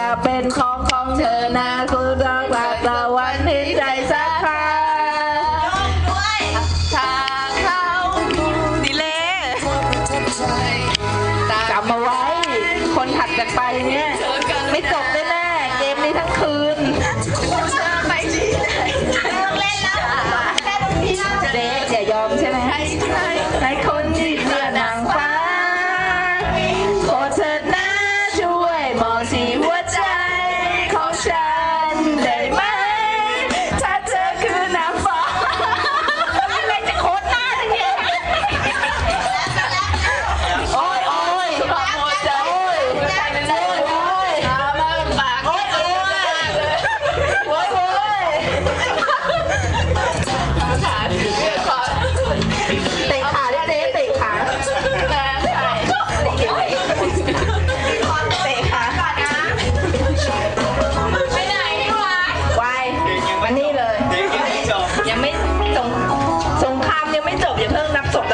จะเป็นของของเธอนะคุณรักแต่วันนี้ใจสักครั้งทางเขาดีเล่จำเอาไว้ คนถัดจากไปเนี่ย เตะขาเนี่ยเดเตะขาแต่ใส่เดี๋ยวก่อนเตะขาก่อนนะไปไหนวะวายมานี่เลย ยังไม่จบยังเพิ่งนับศพ